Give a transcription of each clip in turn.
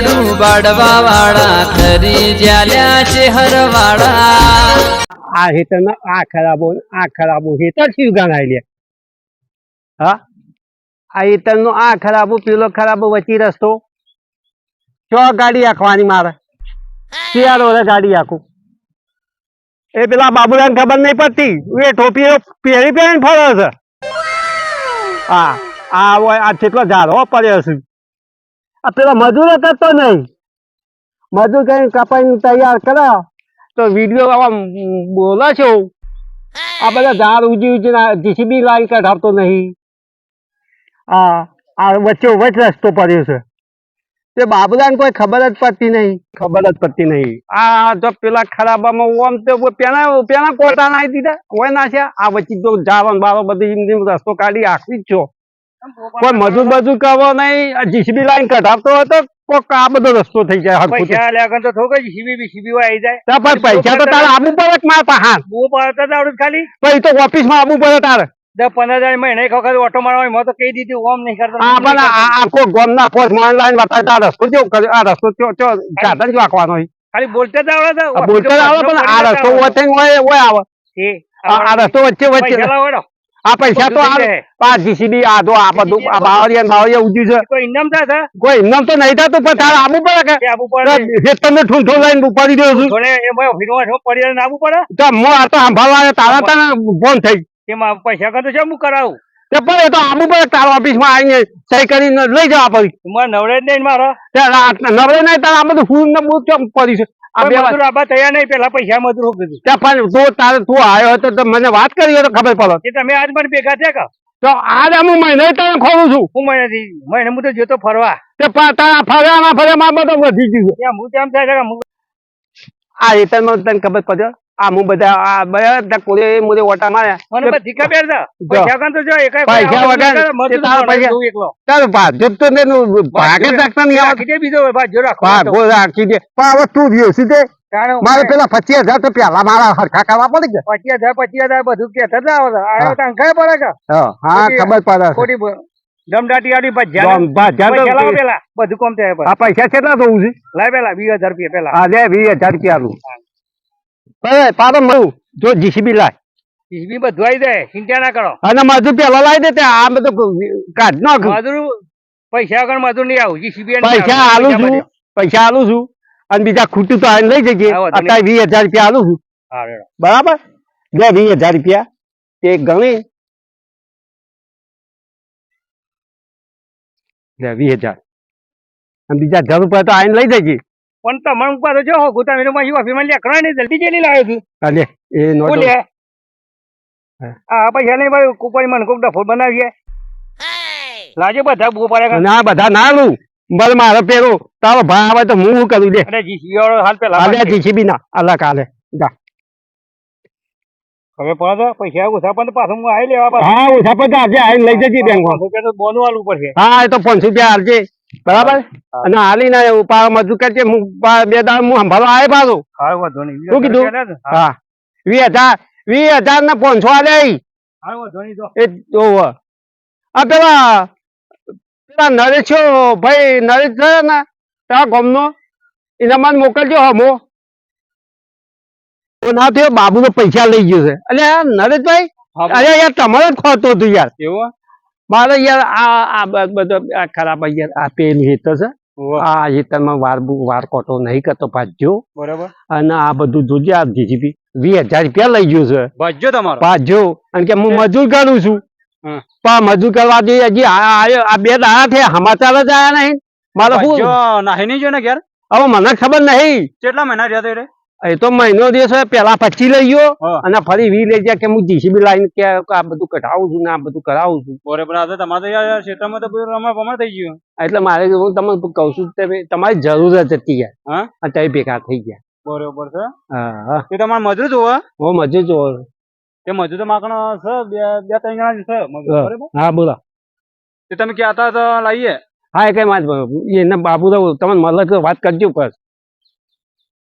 ઝાડુ બાળવા વાળા, ખરી જ્યાલ્યા છે હરવાળા આ હેતર આ ખરાબો આ ખરાબો હેતર શું ગણાય લે. હા? આ હેતર નો આ ખરાબો, પેલો ખરાબો વચ્ચે રસ્તો. ચો ગાડી આખવાની મારે? શિયાળો રે ગાડી આખું. એ પેલા બાબુલાને ખબર નહીં પડતી? એ ટોપી પહેરી પહેરીને ફરે છે. હા. આ હોય આ કેટલો ઝાડો પડ્યો છે. આ પેલા મજૂર કરતો નહીં. મજૂર કઈ કપાઈને તૈયાર કરે. તો વીડિયો આવા બોલે છે આ બધા ઝાડ ઉજી ઉજી જીસીબી લાઈન કઢાવતો નહીં. આ આ વચ્ચે વચ રસ્તો પડ્યો છે. તે બાબુલાને કોઈ ખબર જ પડતી નહીં. ખબર જ પડતી નહીં. આ જો પેલા ખરાબામાં ઓમ તો પેલા પેલા કોટા નાખી દીધા. હોય ના છે આ વચ્ચે તો જાવન બારો બધી રસ્તો કાઢી આખવી જ છો. કોઈ મજૂર બજૂર કરવો નહીં જીસીબી લાઈન કઢાવતો હતો કોક આ બધો રસ્તો થઈ જાય પૈસા તો આવી જાય. પણ પૈસા તો તારે આબુ પડે મારા બહુ આવડે ખાલી. પછી તો ઓફિસમાં આબુ પડે તારે. દસ પંદર હજાર મહિને એક વખત ઓટો મારવા હોય, મેં તો કહી દીધી ઓમ નહીં કરતો. પણ આખો ગોમના પોસ્ટમાં લાઈન બતાવતા આ રસ્તો કેવો કર્યો આ રસ્તો ચો જ વાંકવાનો ખાલી બોલતે જ આવડે બોલતો પણ આ રસ્તો વચ્ચે હોય હોય આવે. આ રસ્તો વચ્ચે વચ્ચે. આ પૈસા તો આ જીસીબી આ તો આ બધું આ બાવરિયા બાવરિયા છે. કોઈ ઇનામ છે? કોઈ ઇનામ તો નહીં થતું પણ તારે આબુ પડે કે? કે પડે? જે તમે ઠૂંઠો લઈને ઉપાડી દો છું થોડે શું પડીને આવવું પડે? તો મો આ તો સંભાળવા તારા તને ફોન થઈ. એમાં પૈસા કરતો છે હું કરાવું? તે પણ એ તો આબુ પડે તારા ઓફિસમાં આવીને સહી કરીને લઈ જવા પડી. મારે નવડે જ નહીં મારો. નવરે નહીં તારે આ બધું ફૂલ ને બધું કેમ પડી છે? મજૂર આપવા તૈયાર નહીં પેલા પૈસા મજૂર હું કીધું ત્યાં પણ તું તારે તું આવ્યો હતો તો મને વાત કરી તો ખબર પડે. કે તમે આજ મને ભેગા થયા કા? તો આજ હું મહિને તને ખોલું છું. હું મહિનાથી મહિને હું તો જોતો ફરવા. તે તારા ફર્યા ના ફર્યા માં બધો વધી ગયું છે. હું તેમ થાય છે આ હેતરમાં તને ખબર પડે? આ હું બધા આ બધા કોલે મુરે ઓટા ખબર પૈસા કોઈ વગર મારે પેલા પચીસ હજાર તો પેલા મારા હરખા કરવા પડે કે? પચીસ હજાર પચીસ હજાર બધું કેતા જ આવે છે. આ તો અંકાય પડે કે? હા ખબર પડે ખોટી દમદાટી આડી બધું કોમ થાય પૈસા કેટલા તો છે? લાય પેલા વીસ હજાર રૂપિયા પેલા. હા લે વીસ હજાર રૂપિયાનું. બરાબર મળું. જો જીસીબી લાય. ઈસબી બધું આવી ચિંતા ના કરો. અને મજૂર પેલા લાવી દે તે આ બધું કાઢ નાખ. મજૂર પૈસા વગર મજૂર નહીં આવું. જીસીબી પૈસા આલું છું. પૈસા આલું છું. અને બીજા ખૂટું તો આવીને લઈ જઈએ. અત્યારે વીસ હજાર રૂપિયા આલું છું. બરાબર? બે વીસ હજાર રૂપિયા. તે ગણી. વીસ હજાર. અને બીજા હજાર રૂપિયા તો આવીને લઈ જજે પણ તમારું પાસે જો હોગું તમે તો મારી ઓફિસમાં લેકડા નહીં જલ્દી જેલી લાયો છું. લે એ નો બોલે હા. આ પૈસા નહીં ભાઈ કુપારી મને કોક ડફો બનાવીએ. લાજે બધા બો પડે ના બધા ના લઉં. બલ મારે પેરો તારો ભાઈ આવે તો હું કરું દે અરે જીસીબી વાળો હાલ પેલા આલે જીસીબી ના. અલા કાલે. જા. હવે પડે તો પૈસા ઓછા પણ પાછો હું આવી લેવા પાછું. હા ઓછા પણ આજે આવીને લઈ જજે તો બોનું આલવું પડશે. હા એ તો પાંચસો રૂપિયા હાલજે બરાબર? અને હાલી ના એવું પા મજૂર કરજે છે બે દાડ હું સંભાળવા આવે પાછો. શું કીધું? હા. વી હજાર વી હજાર ને પાંચસો આલે. આ પેલા પેલા નરેશ છો ભાઈ નરેશ છે ને તારા ગામનો એને મને મોકલજો હમો. ના થયો બાબુ તો પૈસા લઈ ગયો છે. અલ્યા નરેશભાઈ અરે યાર તમારે જ ખોટું હતું યાર. એવું? મારે યાર આ આ બધો આ ખરાબ યાર આ પેલું હેતર છે. આ હેતરમાં વાર વાર કોટો નહીં કરતો ભાજ્યો. બરાબર. અને આ બધું જોજે આ જીજીપી. વીસ હજાર રૂપિયા લઈ ગયું છે. ભાજ્યો તમારો? ભાજ્યો. અને કે હું મજૂર કરું છું. પણ મજૂર કરવા જઈએ હજી આ આ બે દાડા થયા સમાચાર જ આયા નહીં. મારે શું નાહી નહીં જો ને ઘેર? હવે મને ખબર નહીં. કેટલા મહિના રહ્યા રે એ તો મહિનો દિવસ પેલા પચી લઈ ગયો અને ફરી વી લઈ ગયા કે હું જીસીબી લાઈન કે આ બધું કઢાવું છું ને આ બધું કરાવું છું. બરાબર આ તો તમારે ક્ષેત્રમાં તો બધું રમા પમા થઈ ગયું. એટલે મારે હું તમને કહું છું કે ભાઈ તમારી જરૂર જ હતી યાર. હા? અત્યારે ભેગા થઈ ગયા. બરોબર છે. હા તે તમારે મજૂર જોવો? હો મજૂર જોવો. તે મજૂર તો માકણો છે બે બે ત્રણ જણા છે. મજૂર હા. બોલા હા બોલો. તે તમે કહેતા તો લાવીએ હા એ કઈ વાત એને બાબુ તો તમને મળે તો વાત કરજો બસ.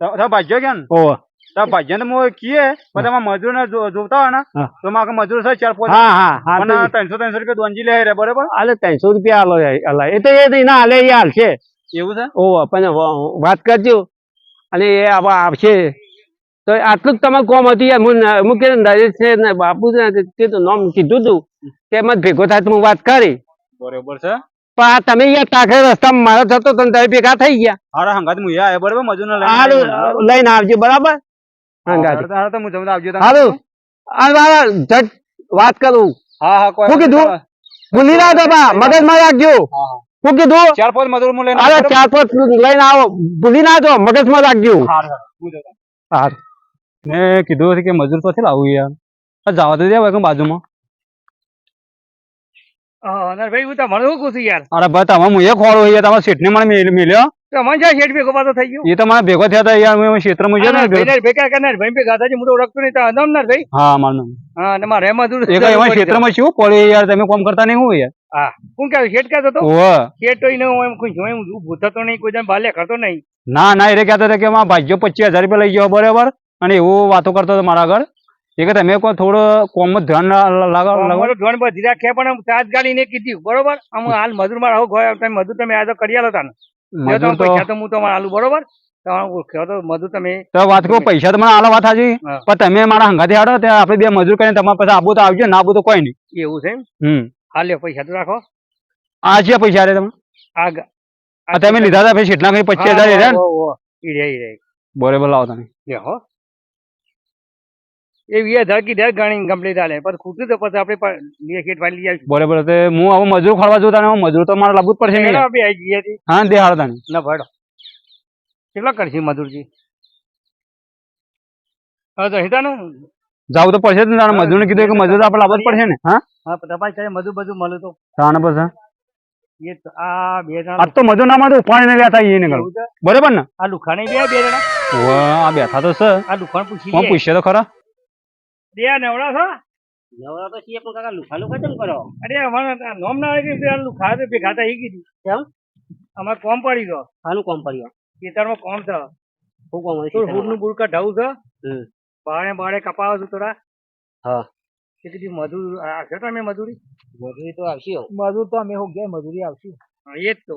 તમે ભાજ્યો કે ઓહો. તો હું કીએ પણ તમે મજૂર ને જોતા હોય ને તો મારે મજૂર છે ચાર પાંચ. હા હા મને ત્રણસો ત્રણસો રૂપિયા દોંજી લે રે બરોબર? અલે ત્રણસો રૂપિયા આલો આલા. એ તો એ ના આલે એ હાલશે એવું છે? ઓ પણ વાત કરજો. અને એ આવા આવશે. તો આટલું જ તમારું કોમ હતું યાર. હું કે નરેશ છે ને બાપુ છે તે તો નામ કીધું તું. કે જ ભેગો થાય તો હું વાત કરી. બરોબર છે. પણ તમે યાર તાખરે રસ્તામાં મારો થતો તો ભેગા થઈ ગયા. હારા હંગાત બરોબર મજૂર લઈને આવજો બરાબર. હારું તો હું જમવા આવજો તમે. આ મારા જટ વાત કરું. હા હા કોઈ શું કીધું? ભૂલી ના મગજમાં રાખજો. હા, કીધું? ચાર પાંચ મજૂર લઈને અરે ચાર પાંચ લઈને આવો. ભૂલી ના મગજમાં રાખજો? હારું. મેં કીધું કે મજૂર પછી લાવું યાર. જવા દે બાજુમાં. નરભાઈ હું તમારે શું યાર? અરે ભાઈ તમે હું યાર તમારા શેઠને મને મેલ- મેલ્યો? તો મને જ્યાં શેઠ ભેગો પાછો થઈ ગયો. એ તો મને ભેગો થયા હતા યાર હું ને ભેગા. ભેગા હતા હું તો ઓળખતો નહીં તો નરભાઈ હા મારું હા મારે કઈ એમાં ક્ષેત્રમાં શું પડે યાર તમે કોમ કરતા નહીં હું યાર? હું કહે શેઠ કહેતો હતો? શેઠ તો એને હું એમ ખુશ હું ઊભો થતો નહીં કોઈ જણ બાલે કરતો નહીં. ના ના એ કહેતા હતા કે માં ભાઈઓ પચીસ હજાર રૂપિયા લઈ ગયો બરાબર? અને એવું વાતો કરતો હતો મારા આગળ. એ કે તમે કોઈ થોડો કોમ ધ્યાન લા- લાગો લાગો. અમારો ધોરણ બધી પણ આમ સાત ગાડીને કીધું બરોબર? આમ હાલ મજૂર માર આવું ગયો તમે મજૂર તમે આજે તો કરી આલો તાને. મજૂર તો હું તમારે આલું બરોબર? પૈસા તો મને આલો વાત હાજી. પણ તમે મારા હંગાથી હાડો ત્યાં આપણે બે મજૂર કરીને તમારા પાસે આબુ તો આવજો ના આબુ તો કોઈ નહીં. એવું છે હમ. હાલ પૈસા તો રાખો. આ છે પૈસા રે તમે? આ આ તમે લીધા હતા પછી કેટલા કઈ પચીસ હજાર. બરોબર લાવો તમે. હો. એ વીએ હજાર કીધા ગણી કમ્પ્લીટ હાલે. પણ ખૂટું તો પછી આપણે બે ખેત વાળી લઈ આવીશું. બરોબર તો હું હવે મજૂર ખોલવા જો તને મજૂર તો મારે લાવવું જ પડશે ને યાર. આવી બે હતી. હા દે હાલ તને. ના ભડો. કેટલા કરશે મજૂરજી? હા તો હિતા ને જાવ તો પડશે ને તારે મજૂરને કીધું કે મજૂર આપણે લાવવા જ પડશે ને. હા? હા તપાસ કરે મજૂર બધું મળે તો. તાને પછી એ તો આ બે જણા. આ તો મજૂર ના મળે પાણી ને લેતા આવીએ ને? બરોબર ને? આ લુખાણે બે બે જણા? આ બેઠા તો છે. આ લુખાણ પૂછી. પૂછશે તો ખરા? બે નવરા છો? નવરા તો છીએ પણ કાકા લુખા લુખા કેમ કરો? અરે અમારે નોમ ના આવે કે લુખા તો ભેગા હતા. ગયું કેમ? અમારે કોમ પડી ગયો. આનું કોમ પડ્યો ખેતરમાં કોમ છે. શું કોમ હોય થોડું હુડનું બુડ કઢાવું છે. બાળે બાળે કપાવો છું થોડા. હા. કીધું મજૂર. આ તમે મજૂરી? મજૂરી તો આવશે હો. મજૂર તો અમે હું ગયા મજૂરી આવશે. એ જ તો.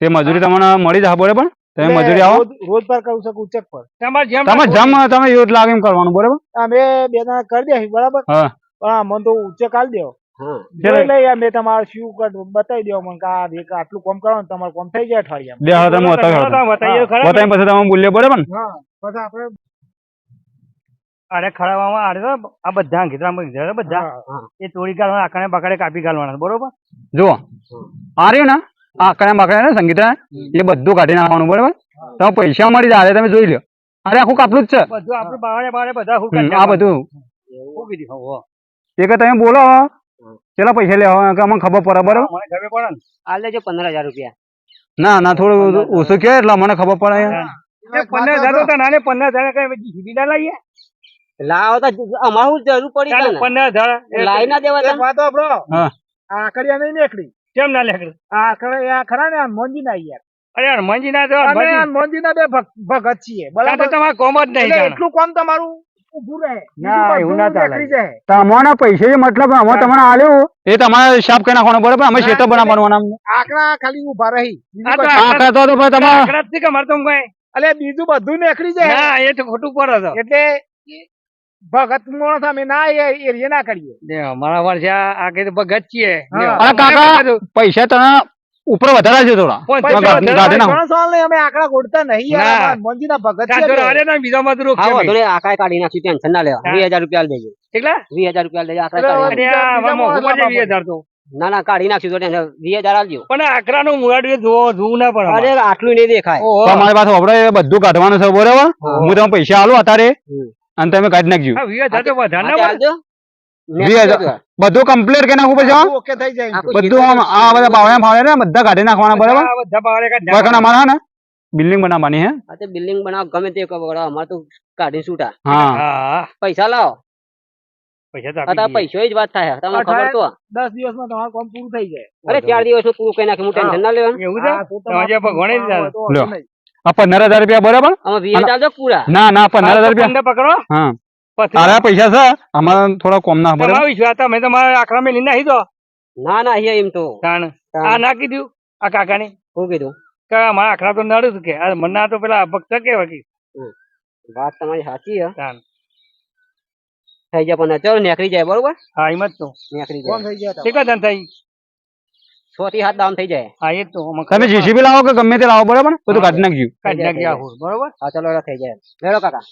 તે મજૂરી તમને મળી જશે બરોબર તમે મજૂરી આવો. રોજ પર કરું શકું ચેક પર. તમારે જેમ તમે જેમ તમે એવું જ લાગે એમ કરવાનું બરોબર? અમે બે દાણા કરી દે બરાબર? હા. પણ મને તો ઉચક આલ દેવો હા. જોઈ લઈ અમે તમારે શું બતાવી દો મને આ એક આટલું કોમ કરવાનું તમારું કોમ થઈ જાય અઠવાડિયામાં. બે હાથ તમે બતાવ્યો બતાવીએ બતાવી પછી તમે બોલીએ બરોબર ને? હા પછી આપણે અરે ખરાવામાં અરે આ બધા ઘેતરામાં ઘેરા બધા. એ તોડી કાઢવાના આકાને બાકાડે કાપી કાઢવાના બરોબર? જુઓ. આ રહ્યું ને આકડા બાકડા ને સંગીતા એ બધું કાઢી નાખવાનું બરોબર? તમે પૈસા મળી જાય તમે જોઈ લો અરે આખું કાપલું જ છે. બધું આપણે બારે બારે બધા આ બધું. એ કે તમે બોલો કેટલા પૈસા લેવા કે અમને ખબર પડે બરોબર? ખબર પડે આ લેજો પંદર હજાર રૂપિયા. ના ના થોડું ઓછું કે એટલે મને ખબર પડે. પંદર હજાર તો નાને પંદર હજાર કઈ ના લાવીએ લાવો તો અમારું જરૂર પડી ચાલો છે ને. પંદર હજાર લાઈ ના દેવા વાત આપણો આકડિયા નહીં નીકળી. કેમ ના લેખ આ ખરા ને મોંજી ના યાર. અરે હનુમાનજી ના તો હનુમાનજી ના બે ભગત છીએ. બરાબર? તમારે કોમ જ નહીં એટલું કોમ તમારું ઊભું રહે. ના એવું ના ચાલે. તમારા પૈસા જે મતલબ અમે તમને આલ્યું એ તમારે હિસાબ કરી નાખવાનો બરોબર? અમે ક્ષેત્ર બનાવવાનું આમ. આકડા ખાલી ઊભા રહી. આંકડા તો તો તમારે આકડા થી કમાર તો કઈ અલે બીજું બધું નીકળી જાય. ના એ ખોટું પર હતો એટલે ભગત માણસ અમે ના એ ના કરીએ. અમારા વર્ષ આ કે ભગત છીએ. કાકા પૈસા તને ઉપર વધારે છે થોડા. નાખો અમે આકડા ગોળતા નહીં યાર મોંજી ના ભગત છે બીજા મજૂરો નહીં. કાઢી નાખ્યું ટેન્શન ના લેવા. વીસ હજાર રૂપિયા દેજો કેટલા? વીસ હજાર રૂપિયા દેજો આકાએ કાઢી અરે આ આમાં મોંઘું પડે વીસ હજાર તો. ના ના કાઢી નાખ્યું તો વીસ હજાર આલજો પણ આકરા નું મુરાડી જોવો જોવું ના પડે અરે આટલું નહીં દેખાય. તમારી પાસે આપડે બધું કાઢવાનું છે બરોબર? હું. તમે પૈસા આલો અત્યારે. અને તમે કાઢી નાખજો. બધું કમ્પ્લીટ કરી નાખવું પછી ઓકે થઈ જાય. બધું આમ આ બધા બાવળિયા ફાવળિયા ને બધા કાઢી નાખવાના બરાબર? બધા બાવળે અમારે ને? બિલ્ડિંગ બનાવવાની હે? હા તે બિલ્ડિંગ બનાવ ગમે તે કરો અમારે તો કાઢી છૂટા. હા. પૈસા લાવો. પૈસા. પૈસો જ વાત થાય. તમને ખબર તો. દસ દિવસમાં તમારું કામ પૂરું થઈ જાય. અરે ચાર દિવસમાં પૂરું કરી નાખે હું ટેન્શન ના લેવાનું. એવું છે? તમારે ભગવાને જ જાણે. આ પંદર હજાર રૂપિયા બરાબર? પૂરા. ના આપણ પંદર હજાર રૂપિયા. પકડો. હા. તારા પૈસા છે અમારા થોડા કોમ ના બરાબર. તમે તમારા આકરા મેલી નાખી દો. ના ના અહીંયા એમ તો. આ ના કીધું આ કાકાને. શું કીધું? કે મારા આખરા તો નડું કે. આ મના તો પેલા ભક્ત કે વકી વાત તમારી સાચી હે. થઈ જાય પણ ચલો નીકળી જાય બરોબર? હા એમ જ તો. નીકળી કોણ જાય. થઈ ગયા? કેટલા ધન થઈ? છ થી સાત દામ થઈ જાય. હા એ તો તમે જીસીબી લાવો કે ગમે તે લાવો બરાબર? બધું કાઢી નાખજો. કાઢી આખું બરોબર? હા ચલો થઈ જાય. લેડો કાકા.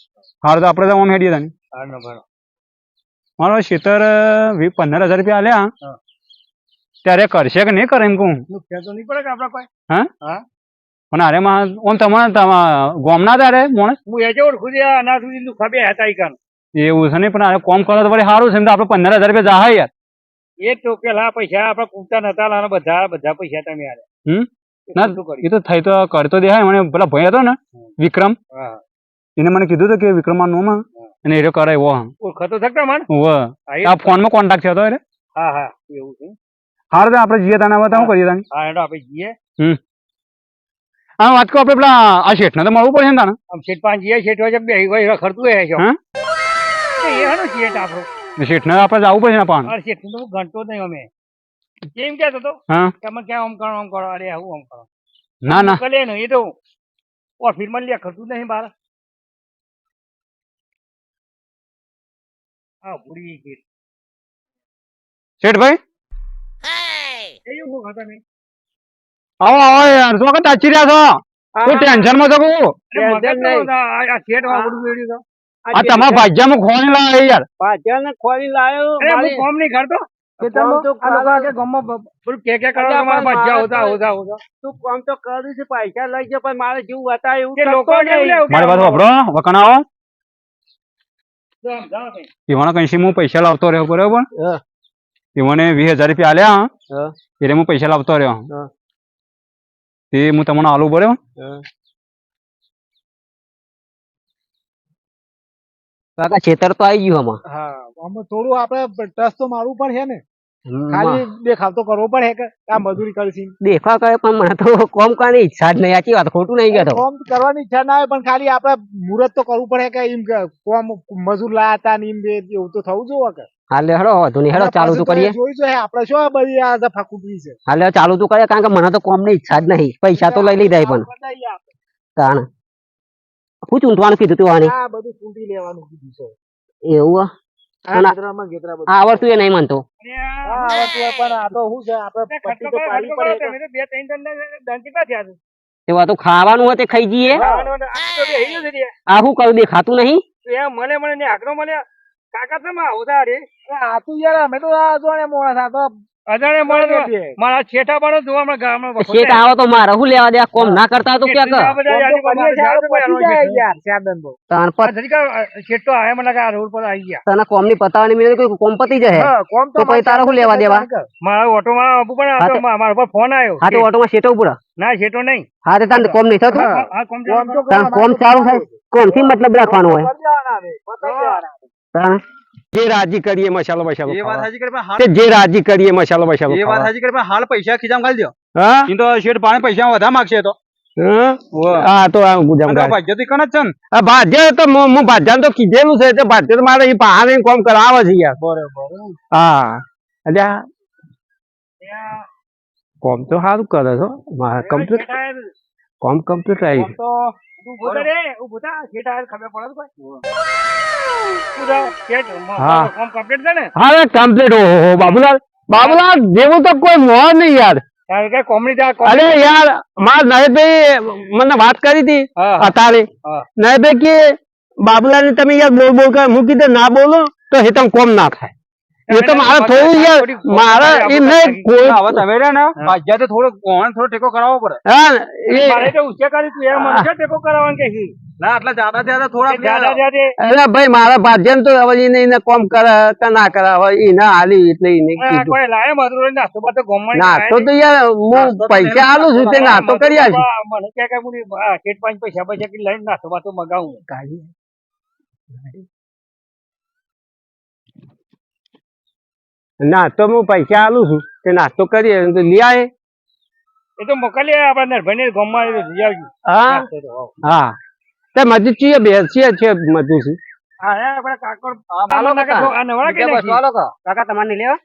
હારું તો આપણે તો ઓમ હેડીએ તાની. હા નો ભરો મારો શેતર વી પંદર હજાર રૂપિયા આલ્યા. હા. ત્યારે કરશે કે નહીં કરે એમ કહું? નુકસાન તો નહીં પડે કે આપડા કોઈ? પણ અરે માં ઓન તમારે તમારા ગોમના તારે મોણસ? હું એ જે ઓળખું છું આ સુધી નું ખબે હતા ઈ કાન એવું છે નહીં પણ અરે કોમ કરો તો વળી સારું છે એમ તો આપણે પંદર હજાર રૂપિયા જાહે યાર. એ તો પેલા પૈસા આપડે કૂટતા નતા બધા બધા પૈસા તમે આલે. હમ? ના. એ તો થઈ તો કરતો દેખાય. મને પેલા ભાઈ હતો ને વિક્રમ એને મને કીધું હતું કે નું માં અને એ કરે એવો ઓળખતો થકતા મન હા એ જ. કોન્ટેક્ટ છે હતો એને હા હા. એવું છે. હારું તો આપણે જઈએ તાના બતાવું કરીએ તાને. હા એનો આપણે જઈએ આ વાત કો આપણે પેલા આ શેઠને તો મળવું પડશે ને તાને? આમ શેઠ પાંચ જઈએ શેઠ હોય બે હોય રખડતું હોય છે. હા? એ હાનો શેઠ આપણો શેઠને આપણે જવું પડશે ને પાન અરે શેઠ તો હું ઘંટો નહીં અમે. કેમ કહેતો તો હા. તમે ક્યાં આમ કરો આમ કરો? અરે આવું આમ કરો. ના ના. કલે એ તો ઓફિસમાં લે ખતું નહીં બાર. હા ભૂરી ગઈ. શેઠભાઈ? એ હું ખાતા નહીં આવો આવો યાર શું તાચી રહ્યા છો. કોઈ ટેન્શનમાં છો તો? નહીં. આ શેઠ વાળું મેળ્યું તો આ તમારા ભાજ્યામાં ખોવાની લાવે યાર. ભાજ્યાને ખોલી લાયો અરે હું કોમ નહીં કરતો કોમ તો આ લોકો કે ગામમાં બ- કે કે કરો તમારા પણ હોતા હોતા હોતા તું કામ તો કર્યું છે પૈસા લઈ જાય પણ મારે જેવું વતા એવું કે કરતો લોકો કેવું નહીં. પાસે વાપરો વકણાવો જાઓ, જાઓ કંઈ. હું પૈસા લાવતો રહ્યો બરોબર? હા. વીસ હજાર રૂપિયા આલ્યા હા. એટલે હું પૈસા લાવતો રહ્યો. હા. તે હું તમને આલુ બરોબર કાકા છેતર તો આવી ગયું આમાં. હા આમાં થોડું આપણે ટચ તો મારવું પડે ને. ખાલી દેખાવ તો કરવો પડે કે આ મજૂરી કરશી. દેખા કરે પણ મને તો કોમ કરવાની ઈચ્છા જ નહીં. આચી વાત ખોટું નહીં કહેતો. કોમ કરવાની ઈચ્છા ના આવે પણ ખાલી આપણે મુહૂર્ત તો કરવું પડે કે એમ કોમ મજૂર લાયા હતા ને એમ એવું તો થવું જોવે કે. હાલે હેડો વધુ નહીં. હેડો ચાલુ તો કરીએ. આપણે શું આ બધી આ દફા છે. હાલે ચાલુ તો કરીએ કારણ કે મને તો કોમની ઈચ્છા જ નહીં. પૈસા તો લઈ લીધા પણ. તાણ. શું ચૂંટવાનું કીધું તું આની. આ બધું ચૂંટી લેવાનું કીધું છે. એવું આવડતું એ નહીં માનતો. હા, આવડતું હોય પણ આ તો શું છે આપણે પટ્ટી તો પાડવી પડે કે. તે વાત તો ખાવાનું હોય તે ખાઈ જઈએ. ખાવાનું હોય તો આ શું કરું દેખાતું નહીં? એ મને મને ને આકરો મને કાકા તમે આવું તારે આ તું યાર અમે તો આ જોણે મોણા થા. તો અજાણે મળે મારા છેટા પણ જોવા મળે ગામમાં છેટા આવો તો મારે હું લેવા દે? કોમ ના કરતા તો ક્યાં કર? બધા યાર કોઈ પર જરીક આ શેઠ તો આયા મને આ રોડ પર આવી ગયા. તને કોમની પતાવાની મિલે કોઈ કોમ પતી જાય હા, કોમ તો પછી તારે હું લેવા દેવા? મારા ઓટો માં અબુ પણ મા- મારા પર ફોન આવ્યો હા તો ઓટોમાં છેટો ઉપર ના છેટો નહીં. હા તો તાન કોમ નહીં થતું? કોમ ચાલુ કોમ ચાલુ થાય? કોમથી મતલબ રાખવાનું હોય? તાણ? જે રાજી કરીએ મસાલો મસાલો એ વાત હાજી કરે પણ હાલ તે જે રાજી કરીએ મસાલો મસાલો એ વાત હાજી કરે હાલ પૈસા ખીજામ ખાલી દો હા? તો શેઠ પાણી પૈસા વધારે માગશે તો. હા? તો. ભાજ્ય તો ઈકણ જ છે ને. ભાજ્ય તો હું હું તો કીધેલું છે તે ભાજ્ય તો મારે કોમ કરાવે છે યાર. હા. અલ્યા કોમ તો સારું કરે છો કમ્પ્લીટ કોમ કમ્પ્યુટરાઇઝ તો રે, થા. ખબર પડે કોઈ. મ- હા. કોમ complete છે ને હા કમ્પ્લીટ ઓહો બાબુલાલ બાબુલાલ જેવું તો કોઈ મોહ નહીં યાર અરે યાર માર નરેશભાઈ મને વાત કરી હતી હા. નરેશભાઈ કે બાબુલાલ ને તમે યાર બોલ બોલ કર મૂકી દે ના બોલો તો હેતમ તમે કોમ ના થાય એ તો મારે થોડું યાર મારા એ નહીં કોઈ હવે તમે રહ્યા ને ભાજ્યા તો થોડો કોણ થોડો ટેકો કરાવવો પડે. હા એ મારે તો ઉચ્ચે કરી તું યાર મને ટેકો કરાવવાનું કે હી? ના આટલા જ્યાદા જ્યાદા થોડા જ્યાદા જ્યાદે, અરે ભાઈ મારા ભાજ્યન તો હવે એને એને કોમ કરે કે ના કરે હવે એને હાલી એટલે એને કીધું. કોઈ લાયો મજૂરો ને નાસ્તો બાસ્તો ગોમણ ના તો તો યાર હું પૈસા આલું છું તે નાસ્તો કરી આલશું. મને કે કે હું આ શેઠ પાંચ પૈસા પૈસા કે લઈને નાસ્તો બાસ્તો મગાવું. નાસ્તો હું પૈસા આલું છું તે નાસ્તો કરીએ તો લઈ આવે એ તો મોકલીએ આપણા નરભાઈને ગામમાં એ લઈ આવજો. હા. હા. તે મજૂર છીએ બે છીએ છે મજૂર છે. હા હે આપણા કાકોડ હાલો આ કાકા. આ નવરા કઈ બસ નાખી? વાલો કાકા. તમારે નહીં લેવા?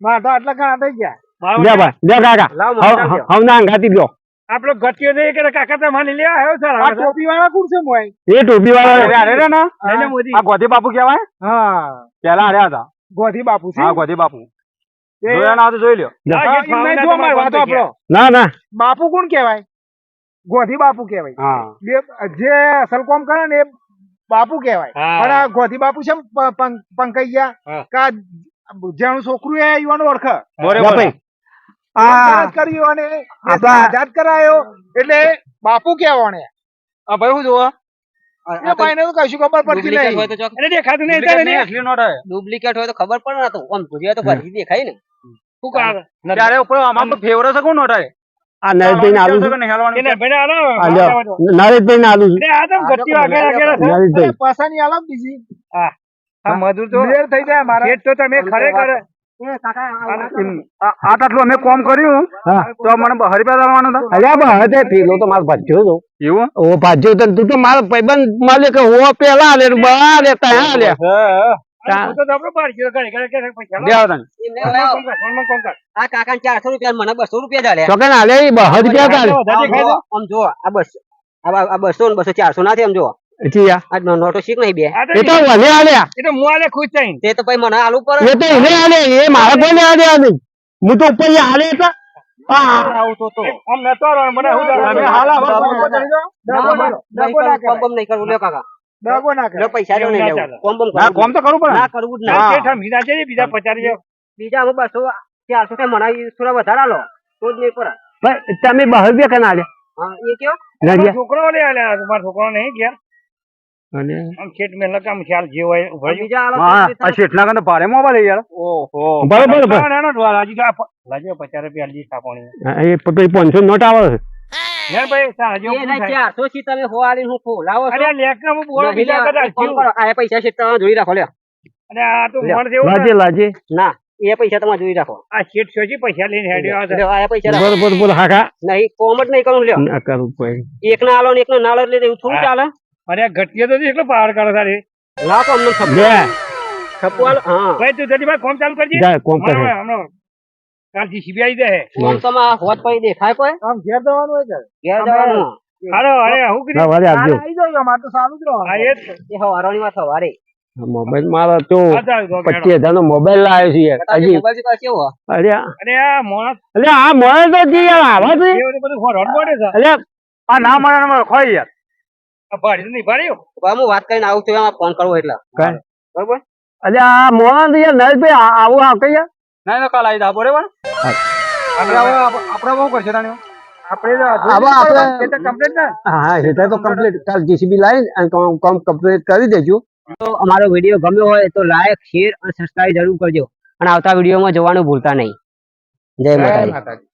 મારા તો આટલા ઘણા થઈ ગયા. મારા લે ભાઈ લે કાકા. લાવ હવ હવ ના અંગાતી લ્યો. આપણો ગતિયો છે કે કાકા તમારે લેવા આવ્યો સર ટોપી વાળા કોણ છે મોય? એ ટોપી વાળા અરે રે ના. મોદી આ ગોધી બાપુ કેવાય હા. પેલા હાર્યા હતા. ગોધી બાપુ છે. હા ગોધી બાપુ. જોયા ના તો જોઈ લ્યો. હા. ના ના બાપુ કોણ કહેવાય? ગોધી બાપુ કહેવાય. હા. જે અસલ કોમ કરે ને એ બાપુ કહેવાય. પણ આ ગોધી બાપુ છે પંકૈયા કા જેનું છોકરું એ યુવાનો ઓળખ. જા ભાઈ આ આઝાદ કર્યો અને આઝાદ કરાયો. એટલે બાપુ કહેવાને આ ભાઈ શું જોવા? એ ભાઈને તો કશું ખબર પડતી હોય નહીં. તો ચોક એટલે દેખાતું નહીં Duplicate તારે નહીં, ને. અસલી નોટ હે. ડુપ્લિકેટ હોય તો ખબર પડે ને તો. આમ જોઈએ તો ફરીથી દેખાય ને. શું કરે? ત્યારે ઉપર આમાં તો ફેવર છે કોણ નોટ હે? આ નરેશભાઈ ને આલુ નરેશભાઈ ને આ તો ગતિઓ આગળ આગળ હશે. નરેશભાઈ. અરે પસાની આલો બીજી. આ મધુર તો મેળ થઈ જાય મારા. તો તમે ખરેખર એમ, આ આ આટલું અમે કોમ કર્યું. તો મને હરિપા આવવાનું હતા અલ્યા બા હવે પેલો તો મારો ભાજ્યો હતો. એવું? ઓ ભાજ્યો તો તું તો મારો ભાઈબંધ માલે કે હું પેલા આલે ને બા લેતા હા લે. તો. ને. ચારસો રૂપિયા મને બસો રૂપિયા તો તો? જો આ બસ આ બસો ને બસો ચારસો નાથી આમ જો ચિયા નોટો શીખ નહીં બે એ તો વને આલ્યા એ તો મું ખુશ થઈને. તે તો પછી મને આલુ પર એ તો એને આલે એ મારા કોઈને આલ્યા નહીં હું તો ઉપર આલે હતા હા આવું તો તો આમ નતો રહ્યો, મને શું તમે બહાર રૂપિયા કેના આલ્યા છોકરો લે આલે, છોકરો નહીં ઘેર. અને લગામ ખ્યાલ આ ભારે મોબાઈલ યાર. ઓહો. બરોબર બરોબર લાજો રૂપિયા. એ પછી પાંચસો નોટ આવે છે. ભાઈ? ચારસો તમે હું અરે હું બોલો બીજા. કરો, આ પૈસા તમે જોઈ રાખો લ્યો. અને આ તો મણ જેવું લાજે લાજે. ના એ પૈસા તમે જોઈ રાખો. આ શેઠ સોજી પૈસા લઈને હેડ્યો આ આ પૈસા બરોબર બોલ હાકા નહીં કોમ જ નહીં કરું લ્યો. ના ના આલો ને એક ના ના આલો એટલે એવું થોડું ચાલે? અરે આ ઘટિયા તો એટલો પાવર કરે તારે. લાખ અમને થપ્પો છપવાલ હા. ભાઈ તું જલ્દી ભાઈ કોમ ચાલુ કરજે. જાય કોમ કરે. હમણો કાલ જીસીબી આવી જાય. કોમ તમે હોત પછી દેખાય કોઈ? આમ ઘેર જવાનું હોય છે ઘેર જવાનું. હાલો અરે હું ના કીધું વારે આપજો આવી જાવ મારે તો સારું જ રહો. એ જ. એ હવારોની વાત સવારે મોબાઈલ મારો તો તો. પચીસ હજાર નો મોબાઈલ લાવ્યો છે યાર. હજી. મોબાઈલ અરે આ- અને અરે આ મળે તો જી યાર આવા છે એ અરે આ ના ને મળે ખોઈ યાર. આ ભાડી નહીં ભાડ્યો હું વાત કરીને આવું છું ફોન કરવો એટલે. બરોબર? અરે આ મોણા યાર નરેશભાઈ આ- આવું આવતો યાર? ના તો કાલ આવી જા બરોબર? આપણે હવે આપ- આપણે બહુ કરશે તાણી. આપણે આવા આપણે- એ તો complete ને. હા એટલે તો કમ્પ્લીટ કાલ જીસીબી લાવીને અને કામ કામ કમ્પ્લીટ કરી દેજો. તો અમારો વીડિયો ગમ્યો હોય તો લાઈક શેર અને સબસ્ક્રાઈબ જરૂર કરજો. અને આવતા વિડીયોમાં જોવાનું ભૂલતા નહીં. જય માતા માતાજી.